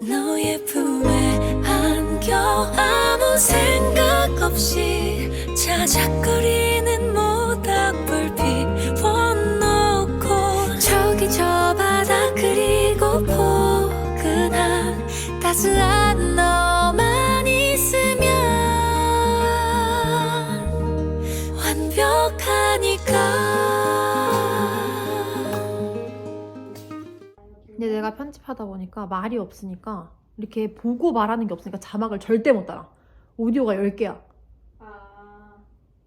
너의 품에 안겨 아무 생각 없이 자작거리 편집하다 보니까 말이 없으니까 이렇게 보고 말하는 게 없으니까 자막을 절대 못 달아. 오디오가 10개야. 아,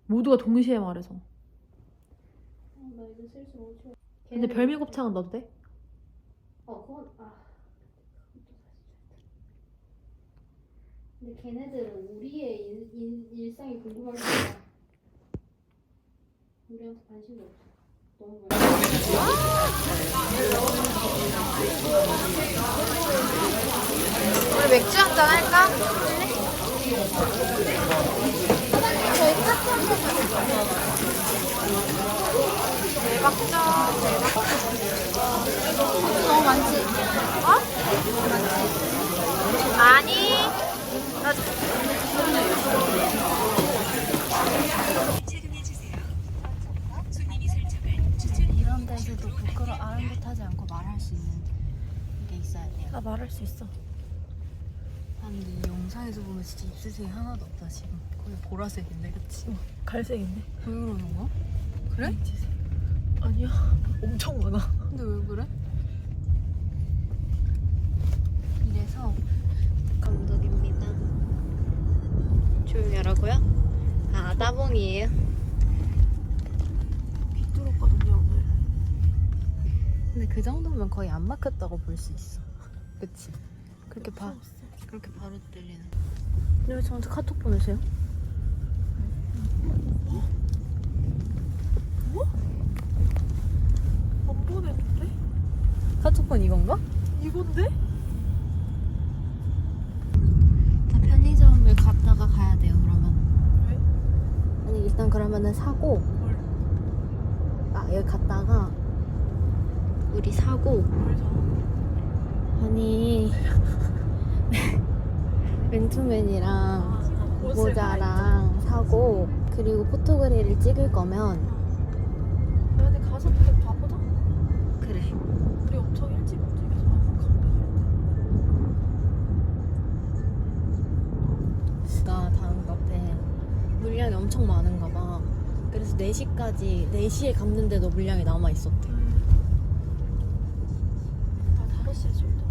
모두가 동시에 말해서. 어, 나 이제 슬슬 오죠. 근데 별미 곱창은 넣어도 돼? 어, 그건 아. 근데 걔네들은 우리의 일, 일, 일상이 궁금하니까 우리한테 관심이 없어. 우리 맥주 한 잔 할까? 대박전 너무 많지? 어? 아니 이 런 데서도 부끄러 아랑곳하지 않고 말할 수 있는 게 있어야 돼요. 나 말할 수 있어 아니 이 영상에서 보면 진짜 입술색이 하나도 없다 지금. 거의 보라색인데 그치? 갈색인데 왜 그러는 거야? 그래? 아니야 엄청 많아 근데 왜 그래? 이래서 감독입니다. 조용히 하라고요? 아 따봉이에요 오늘 근데 그 정도면 거의 안 막혔다고 볼 수 있어. 그치? 그렇게 바, 그렇게 바로 들리는. 근데 왜 저한테 카톡 보내세요? 안 보냈는데? 카톡은 이건가? 이건데? 자, 편의점을 갔다가 가야 돼요, 그러면. 왜? 아니, 일단 그러면은 사고, 뭘? 아, 여기 갔다가, 우리 사고? 아니, 맨투맨이랑 모자랑 사고, 그리고 포토그래를 찍을 거면, 야, 근데 가서 또 봐보자 그래. 우리 엄청 일찍 움직여서 나 다음 카페 물량이 엄청 많은가 봐. 그래서 4시까지, 4시에 갔는데도 물량이 남아 있었대. 나 5시에 쏠다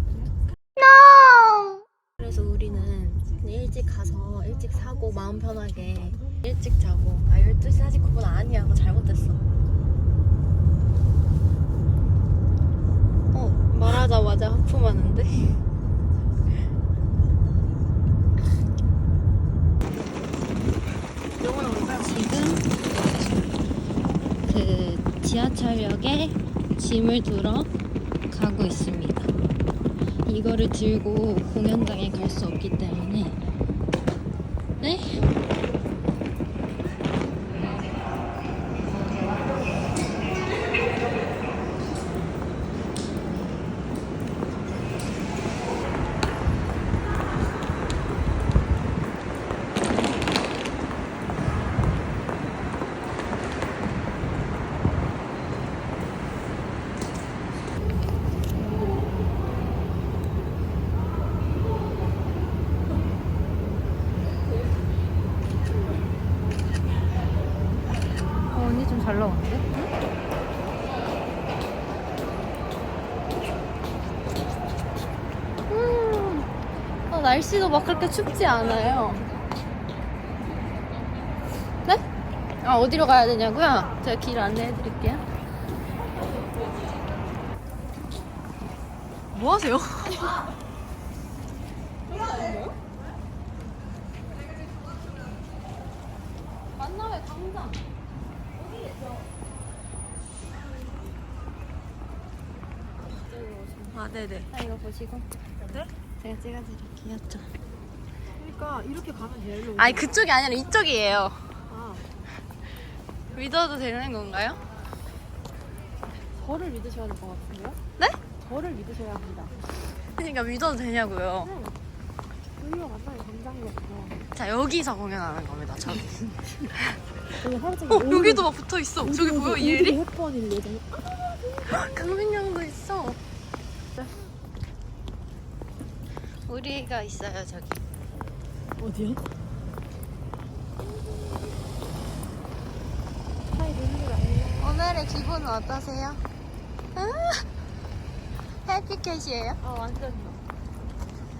그래서 우리는 일찍 가서 일찍 사고 마음 편하게 일찍 자고 아 12시 49분 아니야. 그거 잘못됐어. 어 말하자마자 하품하는데? 지금? 그 지하철역에 짐을 두러 가고 있습니다 이거를 들고 공연장에 갈 수 없기 때문에 네? 날씨도 막 그렇게 춥지 않아요. 네? 아, 어디로 가야 되냐고요? 제가 길 안내해 드릴게요. 뭐 하세요? 아 네네 아, 이거 보시고. 네? 제가 찍어드릴게요. 좀. 그러니까 이렇게 가면 돼요 일로 아니, 그쪽이 아니라 이쪽이에요. 아, 믿어도 되는 건가요? 저를 믿으셔야 될 것 같은데요? 네? 저를 믿으셔야 합니다 그러니까 믿어도 되냐고요. 없어. 자 여기서 공연하는 겁니다. 저기. 여기 하루 종일 어 여기도 막 붙어 있어. 저기 보여 일이? 햇번일 예정. 강민영도 있어. 우리가 있어요 저기. 어디야? 오늘의 기분은 어떠세요? 해피캣이에요? 아 완전.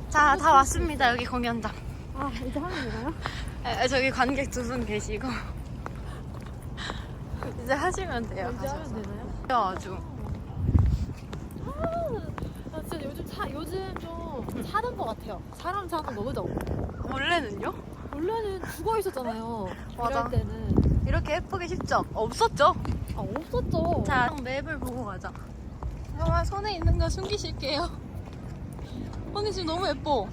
자, 다 왔습니다. 여기 공연장. 아 이제 하면 되나요? 에, 저기 관객 두 분 계시고. 이제 하시면 돼요. 이제 가셔서. 하면 되나요? 아주. 아 진짜 요즘 차 요즘 좀 사는 것 같아요. 사람 사는 거 그죠? 원래는요? 원래는 죽어 있었잖아요. 맞아. 이럴 때는 이렇게 예쁘게 쉽죠? 없었죠? 아 없었죠. 자, 맵을 보고 가자. 잠깐만, 손에 있는 거 숨기실게요. 언니 지금 너무 예뻐.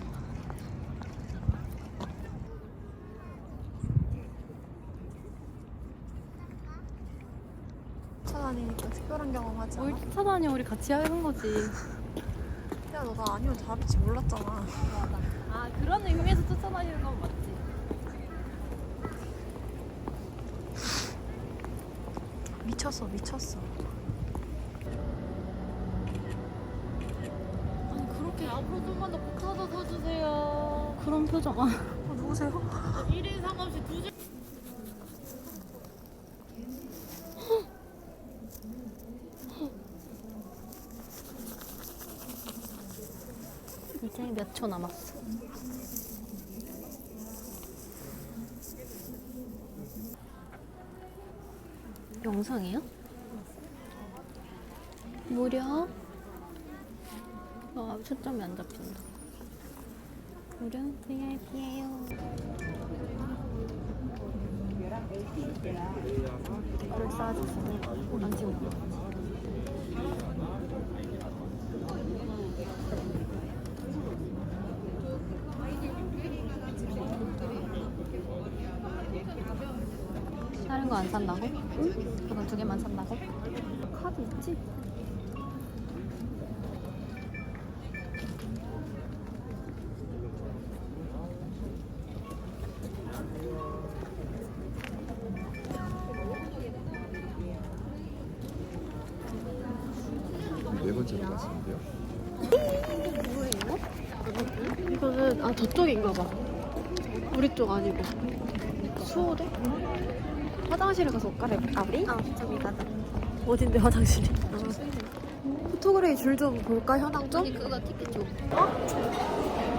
찾아다니니까 특별한 경험하지 뭘 쫓아다니 우리 같이 하는 거지. 야, 너 나 아니면 답일지 몰랐잖아. 아 그런 의미에서 쫓아다니는 건 맞지. 미쳤어, 미쳤어. 아니 그렇게 앞으로 좀만 더 붙어서 서주세요. 그런 표정. 아, 어, 누구세요? 1인 상관없이 두 줄. 이제 몇 초 남았어. 영상이요? 무려 아 초점이 안 잡힌다. 무려 VIP예요. 이걸 쌓아주시네. 안 지워. 다른 거 안 산다고? 응? 그거 두 개만 산다고? 카드 있지? 네 번째로 갔었는데요. 이거는 아 저쪽인가 봐. 우리 쪽 아니고 수호대? 화장실에 가서 옷 갈아입을까 우리? 아, 저기 가자. 어딘데 화장실이? 포토그레이 줄 좀 볼까 현황 좀? 언니 그거 티켓 줘.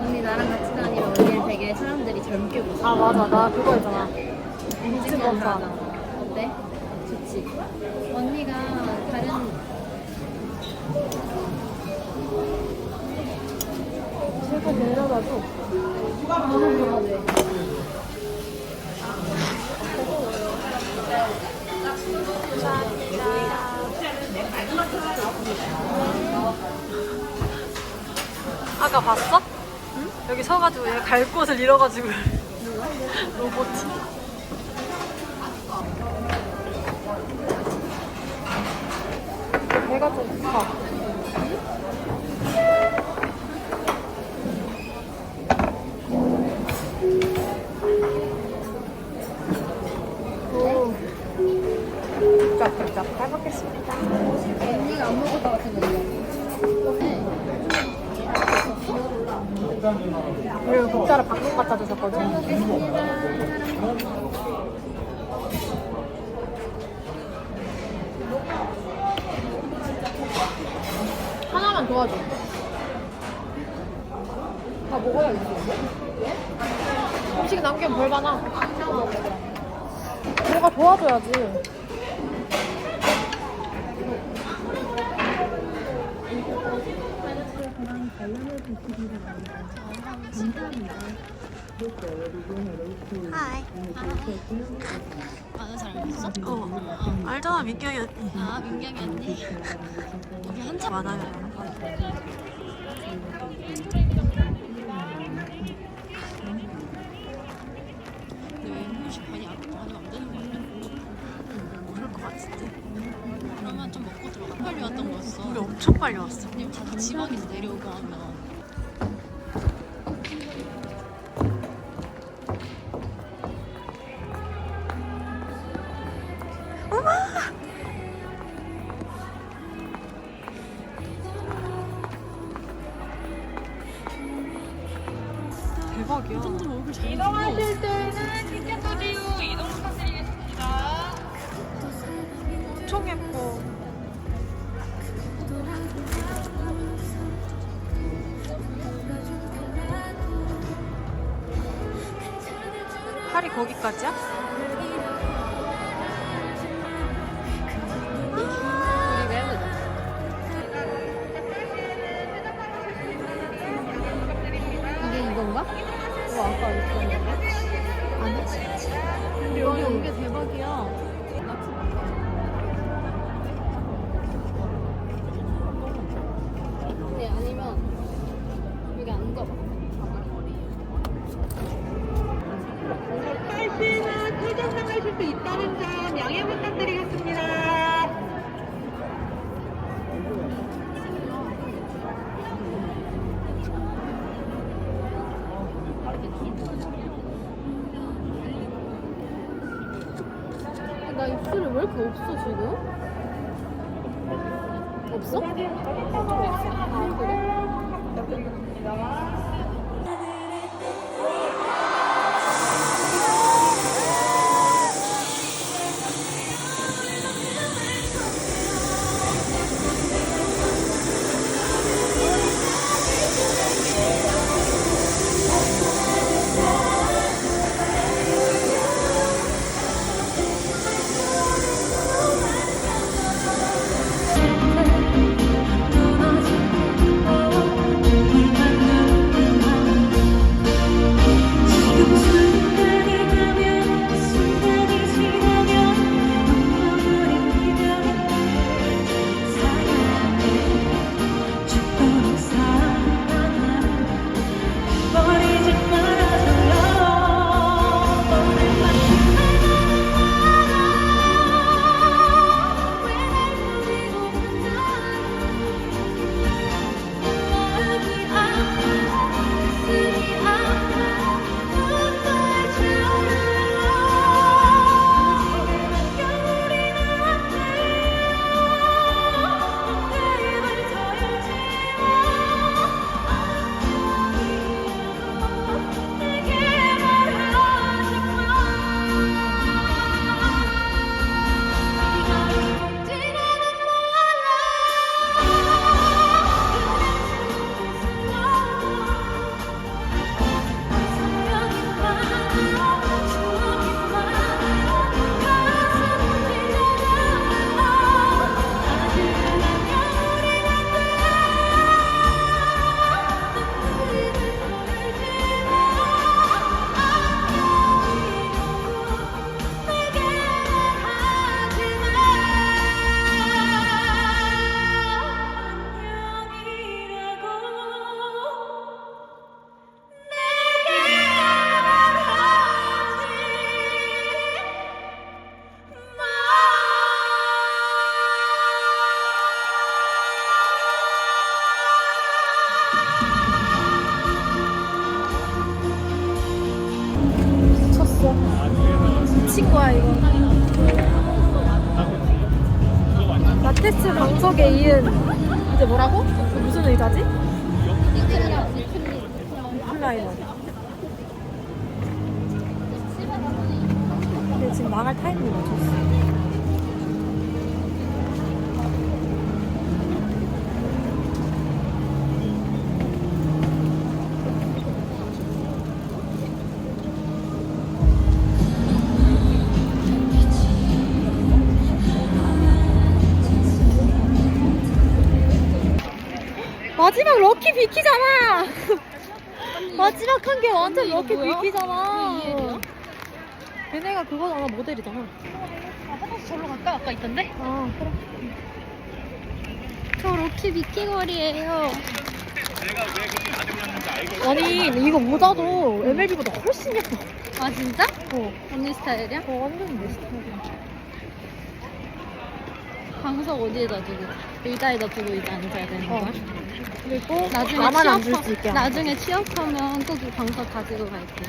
언니 나랑 같이 다니면 언니 되게 사람들이 젊게 보여. 아 맞아 나 그거 있잖아. 인증샷 어때? 좋지. 언니가 다른 제발 내려다줘. 너무 좋아해. 아까 봤어? 여기 서가지고 얘 갈 곳을 잃어가지고. 로봇이. 배가 좀 고파. 쫙 쫙쫙 해먹겠습니다. 언니가 안 먹을 것 같은 건데. 그리고 국자를 방금 갖다 주셨거든. 하나만 도와줘. 다 먹어야겠어. 음식 남기면 벌 받아. 내가 도와줘야지. 하이. 많은 사람 있어? 어. 알잖아, 민경이 언니. 아, 민경이 언니. 여기 한참 많아요. 근데 왜 음식 많이 안 많이 안 되는 거 아니야? 그럴 것 같은데. 빨리 왔던 거였어. 우리 엄청 빨리 왔어. 왜냐면 다 지방에서 내려오고 하면 거기까지야? 이렇게 없어 지금? 없어? 아 그래? 리클라이너. 근데 지금 망할 타이밍이 맞췄어. 마지막 럭키 비키잖아. 마지막 한 게 완전 럭키 비키잖아. 걔네가 그거잖아 모델이잖아. 아 화장실 절로 갈까? 아까 있던데? 아 그래. 저 럭키 미끼거리예요. 아니 이거 모자도 MLB보다 훨씬 예뻐. 아 진짜? 어. 언니 스타일이야? 어 완전 내 스타일이야. 방석 어디에다 두고? 의자에다 두고 이제 앉아야 되는 어. 거야? 그리고 나중에 나만 앉을 취업하- 수 있게. 나중에 취업하면 꼭 이 방석 가지고 갈게.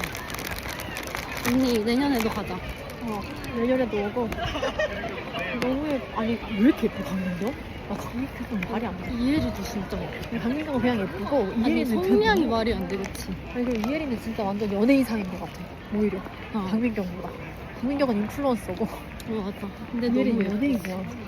언니 내년에도 가자. 어, 내년에도 오고. 너무 예뻐. 아니 왜 이렇게 예뻐 강릉도? 아 강민경은 말이 안 돼. 이혜리도 진짜. 강민경은 그냥 예쁘고 아니 이혜리는 성량이 그- 말이 안 돼, 그치? 아니 그리고 이혜리는 진짜 완전 연예인상인 것 같아. 오히려 어, 강민경보다. 강민경은 인플루언서고 어 맞아. 근데 이혜리는 너무 예뻐. 연예인이야.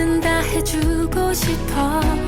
뭐든 다 해주고 싶어